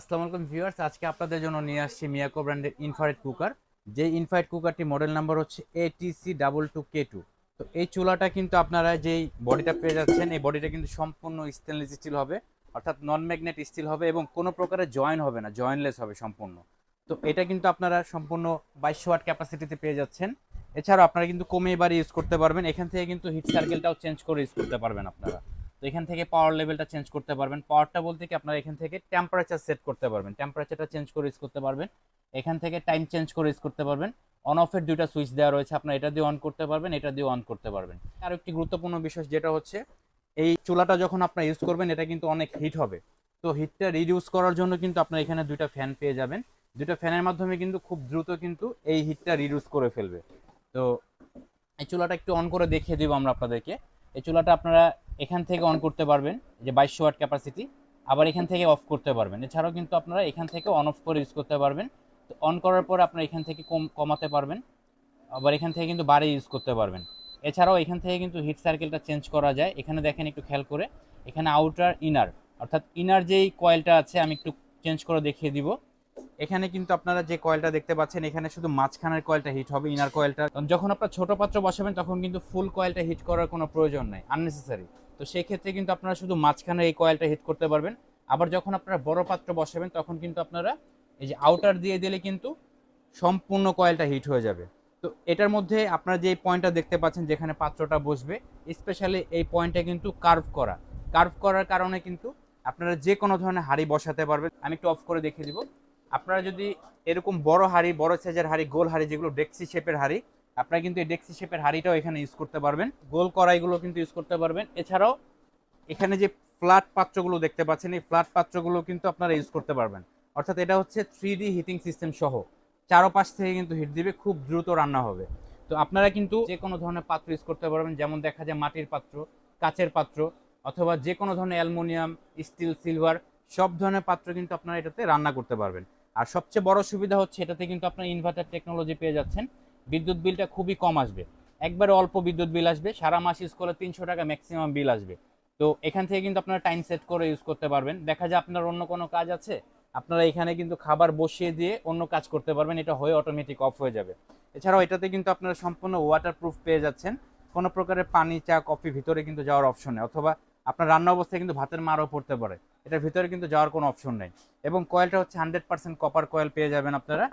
আসসালামু আলাইকুম ভিউয়ার্স, আজকে আপনাদের জন্য নিয়ে আসছি মিয়াকো ব্র্যান্ডের ইনফ্রারেড কুকার যে ইনফ্রারেড কুকারটি মডেল নাম্বার হচ্ছে ATC double two K two তো এই চুলাটা কিন্তু আপনারা যেই বডিটা পেয়ে যাচ্ছেন, এই বডিটা কিন্তু সম্পূর্ণ স্টেনলেস স্টিল হবে, অর্থাৎ নন ম্যাগনেট স্টিল হবে এবং কোনো প্রকারের জয়েন হবে না জয়েনলেস হবে সম্পূর্ণ। তো এটা কিন্তু আপনারা সম্পূর্ণ বাইশশো ওয়াট ক্যাপাসিটিতে পেয়ে যাচ্ছেন। এছাড়াও আপনারা কিন্তু কমে এবার ইউজ করতে পারবেন, এখান থেকে কিন্তু হিট সার্কেলটাও চেঞ্জ করে ইউজ করতে পারবেন আপনারা। তো এখান থেকে পাওয়ার লেভেলটা চেঞ্জ করতে পারবেন। পাওয়ারটা বলতে কি আপনারা এখান থেকে টেম্পারেচার সেট করতে পারবেন। টেম্পারেচারটা চেঞ্জ করে ইউজ করতে পারবেন। এখান থেকে টাইম চেঞ্জ করে ইউজ করতে পারবেন। অন অফের দুইটা সুইচ দেওয়া রয়েছে। আপনারা এটা দিয়ে অন করতে পারবেন, এটা দিয়ে অন করতে পারবেন। আর একটি গুরুত্বপূর্ণ বিষয় যেটা হচ্ছে, এই চুলাটা যখন আপনারা ইউজ করবেন, এটা কিন্তু অনেক হিট হবে। তো হিটটা রিডিউস করার জন্য কিন্তু আপনারা এখানে দুইটা ফ্যান পেয়ে যাবেন। দুইটা ফ্যানের মাধ্যমে কিন্তু খুব দ্রুত কিন্তু এই হিটটা রিডিউস করে ফেলবে। তো এই চুলাটা একটু অন করে দেখিয়ে দিব আমরা আপনাদেরকে। এই চুলাটা আপনারা এখান থেকে অন করতে পারবেন যে বাইশশো ওয়াট ক্যাপাসিটি আবার এখান থেকে অফ করতে পারবেন। এছাড়াও কিন্তু আপনারা এখান থেকে অন অফ করে ইউজ করতে পারবেন। তো অন করার পর আপনারা এখান থেকে কম, কমাতে পারবেন, আবার এখান থেকে কিন্তু বাড়ি ইউজ করতে পারবেন। এছাড়াও এখান থেকে কিন্তু হিট সার্কেলটা চেঞ্জ করা যায়। এখানে দেখেন একটু খেয়াল করে, এখানে আউটার ইনার অর্থাৎ ইনার যেই কয়েলটা আছে, আমি একটু চেঞ্জ করে দেখিয়ে দিব। এখানে কিন্তু আপনারা যে কয়েলটা দেখতে পাচ্ছেন, এখানে শুধু মাঝখানের কয়েলটা হিট হবে ইনার কয়েলটা যখন আপনার ছোট পাত্র বসাবেন, তখন কিন্তু ফুল কয়েলটা হিট করার কোনো প্রয়োজন নাই আননেসেসারি তো সেই ক্ষেত্রে কিন্তু আপনারা শুধু মাঝখানে এই কয়েলটা হিট করতে পারবেন। আবার যখন আপনারা বড় পাত্র বসাবেন, তখন কিন্তু আপনারা এই যে আউটার দিয়ে দিলে কিন্তু সম্পূর্ণ কয়েলটা হিট হয়ে যাবে। তো এটার মধ্যে আপনারা যে পয়েন্টটা দেখতে পাচ্ছেন, যেখানে পাত্রটা বসবে স্পেশালি এই পয়েন্টটা কিন্তু কার্ভ করা। কার্ভ করার কারণে কিন্তু আপনারা যে কোনো ধরনের হাড়ি বসাতে পারবেন। আমি একটু অফ করে দেখিয়ে দিব। আপনারা যদি এরকম বড় হাড়ি, বড় সাইজের হাড়ি, গোল হাড়ি যেগুলো ডেক্সি শেপের হাড়ি আপনারা কিন্তু এই ডেক্সি শেপের হাড়িটাও এখানে ইউজ করতে পারবেন। গোল কড়াইগুলো কিন্তু ইউজ করতে পারবেন। এছাড়াও এখানে যে ফ্ল্যাট পাত্রগুলো দেখতে পাচ্ছেন, এই ফ্ল্যাট পাত্রগুলো কিন্তু আপনারা ইউজ করতে পারবেন। অর্থাৎ এটা হচ্ছে থ্রি হিটিং সিস্টেম সহ। চারোপাশ থেকে কিন্তু হিট দিবে, খুব দ্রুত রান্না হবে। তো আপনারা কিন্তু যে কোনো ধরনের পাত্র ইউজ করতে পারবেন, যেমন দেখা যায় মাটির পাত্র, কাচের পাত্র, অথবা যে কোনো ধরনের অ্যালুমিনিয়াম স্টিল সিলভার সব ধরনের পাত্র কিন্তু আপনারা এটাতে রান্না করতে পারবেন। আর সবচেয়ে বড় সুবিধা হচ্ছে এটাতে কিন্তু আপনার ইনভার্টার টেকনোলজি পেয়ে যাচ্ছেন। বিদ্যুৎ বিলটা খুবই কম আসবে। একবারে অল্প বিদ্যুৎ বিল আসবে, সারা মাস ইউজ করলে তিনশো টাকা ম্যাক্সিমাম বিল আসবে। তো এখান থেকে কিন্তু আপনারা টাইম সেট করে ইউজ করতে পারবেন। দেখা যায় আপনার অন্য কোনো কাজ আছে, আপনারা এখানে কিন্তু খাবার বসিয়ে দিয়ে অন্য কাজ করতে পারবেন, এটা হয়ে অটোমেটিক অফ হয়ে যাবে। এছাড়াও এটাতে কিন্তু আপনারা সম্পূর্ণ ওয়াটার প্রুফ পেয়ে যাচ্ছেন। কোনো প্রকারের পানি, চা কফি ভিতরে কিন্তু যাওয়ার অপশন নেই, অথবা আপনার রান্না অবস্থায় কিন্তু ভাতের মারও পড়তে পারে। এটার ভিতরে কিন্তু যাওয়ার কোনো অপশন নেই। এবং কয়েলটা হচ্ছে হান্ড্রেড পার্সেন্ট কপার কয়েল পেয়ে যাবেন আপনারা।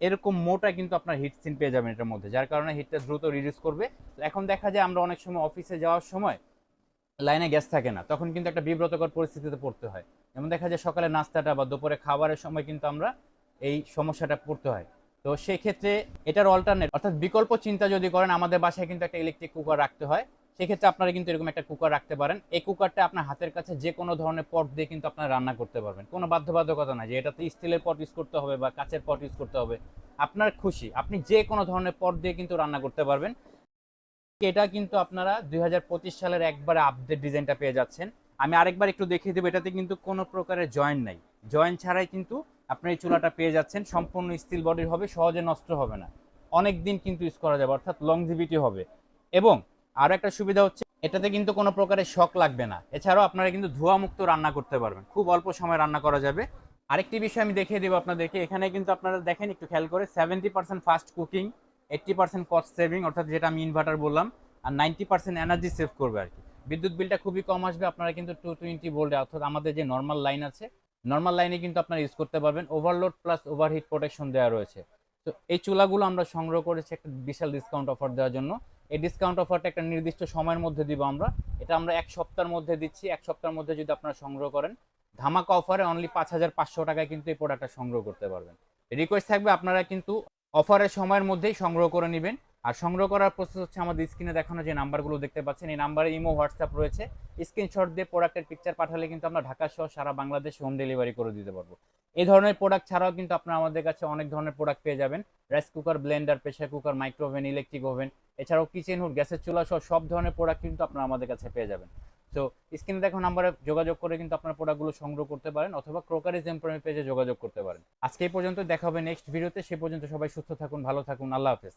এরকম মোটা কিন্তু আপনার হিট সিন পেয়ে যাবেন এটার মধ্যে, যার কারণে হিটটা দ্রুত রিডিউস করবে। এখন দেখা যায় আমরা অনেক সময় অফিসে যাওয়ার সময় লাইনে গ্যাস থাকে না, তখন কিন্তু একটা বিব্রতকর পরিস্থিতিতে পড়তে হয়। যেমন দেখা যায় সকালে নাস্তাটা বা দুপুরে খাবারের সময় কিন্তু আমরা এই সমস্যাটা পড়তে হয়। তো সেক্ষেত্রে এটার অল্টারনেট অর্থাৎ বিকল্প চিন্তা যদি করেন, আমাদের বাসায় কিন্তু একটা ইলেকট্রিক কুকার রাখতে হয়। সেক্ষেত্রে আপনারা কিন্তু এরকম একটা কুকার রাখতে পারেন। এই কুকারটা আপনার হাতের কাছে যে কোনো ধরনের পট দিয়ে কিন্তু আপনারা রান্না করতে পারবেন। কোনো বাধ্যবাধকতা নাই যে এটাতে স্টিলের পট ইউজ করতে হবে বা কাচের পট ইউজ করতে হবে। আপনার খুশি, আপনি যে কোনো ধরনের পট দিয়ে কিন্তু রান্না করতে পারবেন। এটা কিন্তু আপনারা দুই হাজার পঁচিশ সালের একবারে আপডেট ডিজাইনটা পেয়ে যাচ্ছেন। আমি আরেকবার একটু দেখিয়ে দেবো, এটাতে কিন্তু কোনো প্রকারের জয়েন্ট নাই। জয়েন্ট ছাড়াই কিন্তু আপনি এই চুলাটা পেয়ে যাচ্ছেন। সম্পূর্ণ স্টিল বডির হবে, সহজে নষ্ট হবে না। অনেক দিন কিন্তু ইউজ করা যাবে, অর্থাৎ লংজিভিটি হবে। এবং আরও একটা সুবিধা হচ্ছে, এটাতে কিন্তু কোনো প্রকারের শক লাগবে না। এছাড়াও আপনারা কিন্তু ধোয়া মুক্ত রান্না করতে পারবেন। খুব অল্প সময় রান্না করা যাবে। আরেকটি বিষয় আমি দেখিয়ে দেবো আপনাদেরকে। এখানে কিন্তু আপনারা দেখেন, একটু খেয়াল করে seventy percent fast cooking eighty percent cost saving অর্থাৎ যেটা আমি ইনভার্টার বললাম, আর নাইনটি পার্সেন্ট এনার্জি সেভ করবে আর কি। বিদ্যুৎ বিলটা খুবই কম আসবে, আপনারা কিন্তু টু টোয়েন্টি ভোল্টে অর্থাৎ আমাদের যে নর্মাল লাইন আছে নর্মাল লাইনে কিন্তু আপনারা ইউজ করতে পারবেন। ওভারলোড প্লাস ওভারহিট প্রোটেকশন দেওয়া রয়েছে। তো এই চুলাগুলো আমরা সংগ্রহ করেছি একটা বিশাল ডিসকাউন্ট অফার দেওয়ার জন্য। এই ডিসকাউন্ট অফারটা একটা নির্দিষ্ট সময়ের মধ্যে দিব আমরা। এটা আমরা এক সপ্তাহের মধ্যে দিচ্ছি। এক সপ্তাহের মধ্যে যদি আপনারা সংগ্রহ করেন, ধামাকা অফারে অনলি পাঁচ হাজার পাঁচশো টাকায় কিন্তু এই প্রোডাক্টটা সংগ্রহ করতে পারবেন। রিকোয়েস্ট থাকবে আপনারা কিন্তু অফারের সময়ের মধ্যেই সংগ্রহ করে নেবেন। আর সংগ্রহ করার প্রসেস হচ্ছে আমাদের স্ক্রিনে দেখানো যে নাম্বারগুলো দেখতে পাচ্ছেন। এই নাম্বারে ইমো হোয়াটসঅ্যাপ রয়েছে। স্ক্রিনশট দিয়ে প্রোডাক্টের পিকচার পাঠালে কিন্তু আমরা ঢাকা সহ সারা বাংলাদেশ হোম ডেলিভারি করে দিতে পারব। এই ধরনের প্রোডাক্ট ছাড়াও কিন্তু আপনারা আমাদের কাছে অনেক ধরনের প্রোডাক্ট পেয়ে যাবেন। Rice cooker blender pressure cooker microoven electric oven এছাড়াও কিচেন হুড গ্যাসের চুলা সহ সব ধরনের প্রোডাক্ট কিন্তু আপনারা আমাদের কাছে পেয়ে যাবেন। তো স্ক্রিনে দেখো নাম্বারে যোগাযোগ করে কিন্তু আপনার প্রোডাক্টগুলো সংগ্রহ করতে পারেন অথবা ক্রোকারিজ এমপ্লয়মেন্ট পেজে যোগাযোগ করতে পারেন। আজকে এই পর্যন্ত দেখা হবে নেক্সট ভিডিওতে সে পর্যন্ত সবাই সুস্থ থাকুন, ভালো থাকুন। আল্লাহ হাফেজ।